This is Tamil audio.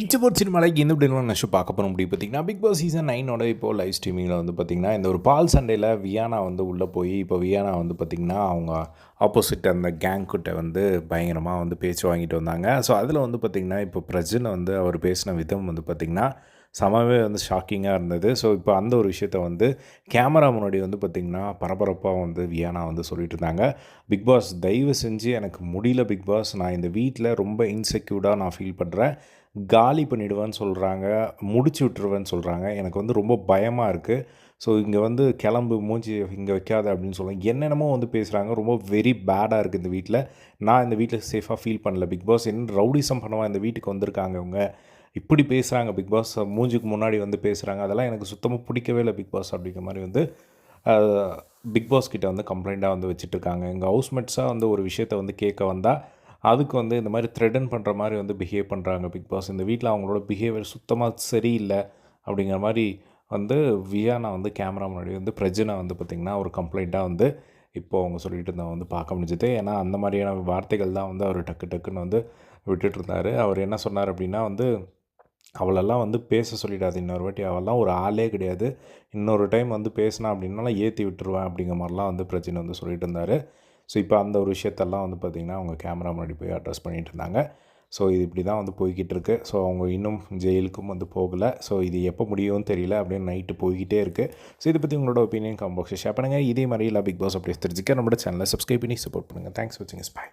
பிச்சபோர்ட் சினிமாலைக்கு இந்த நான் ஷோ பார்க்க போகிற முடியும்? பார்த்தீங்கன்னா பிக் பாஸ் சீசன் நைனோட இப்போ லைவ் ஸ்ட்ரீமிங்கில் வந்து பார்த்திங்கன்னா இந்த ஒரு பால் சண்டையில் வியானா வந்து உள்ளே போய் இப்போ வியானா வந்து பார்த்திங்கன்னா அவங்க ஆப்போசிட் அந்த கேங் கிட்ட வந்து பயங்கரமாக வந்து பேச்சு வாங்கிட்டு வந்தாங்க. ஸோ அதில் வந்து பார்த்திங்கன்னா இப்போ பிரஜனை வந்து அவர் பேசின விதம் வந்து பார்த்திங்கன்னா செமவே வந்து ஷாக்கிங்காக இருந்தது. ஸோ இப்போ அந்த ஒரு விஷயத்த வந்து கேமரா முன்னாடி வந்து பார்த்திங்கன்னா பரபரப்பாக வந்து வியானா வந்து சொல்லிட்டு இருந்தாங்க. பிக் பாஸ் தயவு செஞ்சு எனக்கு முடியல பிக் பாஸ். நான் இந்த வீட்டில் ரொம்ப இன்செக்யூர்டாக நான் ஃபீல் பண்ணுறேன் காலி பண்ணிடுவேன்னு சொல்கிறாங்க முடிச்சு விட்டுருவேன்னு சொல்கிறாங்க எனக்கு வந்து ரொம்ப பயமாக இருக்குது ஸோ இங்கே வந்து கிளம்பு மூஞ்சி இங்கே வைக்காத அப்படின்னு சொல்லுவாங்க என்னென்னமோ வந்து பேசுகிறாங்க ரொம்ப வெரி பேடாக இருக்குது இந்த வீட்டில் நான் இந்த வீட்டில் சேஃபாக ஃபீல் பண்ணல. பிக் பாஸ் என்ன ரவுடிசம் பண்ணுவா இந்த வீட்டுக்கு வந்திருக்காங்க இவங்க. இப்படி பேசுகிறாங்க பிக் பாஸ் மூஞ்சுக்கு முன்னாடி வந்து பேசுகிறாங்க அதெல்லாம் எனக்கு சுத்தமாக பிடிக்கவே இல்லை பிக் பாஸ் அப்படிங்கிற மாதிரி வந்து பிக் பாஸ் கிட்ட வந்து கம்ப்ளைண்ட்டாக வந்து வச்சுட்ருக்காங்க எங்கள் ஹவுஸ்மேட்ஸாக வந்து ஒரு விஷயத்த வந்து கேட்க வந்தால் அதுக்கு வந்து இந்த மாதிரி த்ரெட்டன் பண்ணுற மாதிரி வந்து பிஹேவ் பண்ணுறாங்க பிக் பாஸ் இந்த வீட்டில் அவங்களோட பிஹேவியர் சுத்தமாக சரியில்லை அப்படிங்கிற மாதிரி வந்து வியானா வந்து கேமரா முன்னாடி வந்து பிரஜனை வந்து பார்த்திங்கன்னா ஒரு கம்ப்ளைண்ட்டாக வந்து இப்போது அவங்க சொல்லிட்டு இருந்தவங்க வந்து பார்க்க முடிஞ்சது. ஏன்னா அந்த மாதிரியான வார்த்தைகள் தான் வந்து அவர் டக்கு டக்குன்னு வந்து விட்டுட்டு இருந்தார். அவர் என்ன சொன்னார் அப்படின்னா வந்து அவளெல்லாம் வந்து பேச சொல்லிடாது. இன்னொரு வாட்டி அவெல்லாம் ஒரு ஆளே கிடையாது. இன்னொரு டைம் வந்து பேசினா அப்படின்னாலும் ஏற்றி விட்டுருவேன் அப்படிங்கிற மாதிரிலாம் வந்து பிரச்சனை வந்து சொல்லிட்டு இருந்தார். ஸோ இப்போ அந்த ஒரு விஷயத்தெல்லாம் வந்து பார்த்திங்கன்னா அவங்க கேமரா முன்னாடி போய் அட்ரஸ் பண்ணிகிட்டு இருந்தாங்க. ஸோ இது இப்படி தான் வந்து போய்கிட்டு இருக்கு. ஸோ அவங்க இன்னும் ஜெயிலுக்கும் வந்து போகலை. ஸோ இது எப்போ முடியும்னு தெரியல. அப்படின்னு நைட்டு போய்கிட்டே இருக்குது ஸோ இதை பற்றி உங்களோட ஒப்பீனியன் காம்பாக்ஸ் ஷேர் பண்ணுங்கள் இதே மாதிரி இல்லை பிக் பாஸ் அப்படி தெரிஞ்சுக்க நம்மளோட சேனலை சப்ஸ்கிரைப் பண்ணி சப்போர்ட் பண்ணுங்கள் தேங்க்ஸ் வாட்சிங் இஸ் பாய்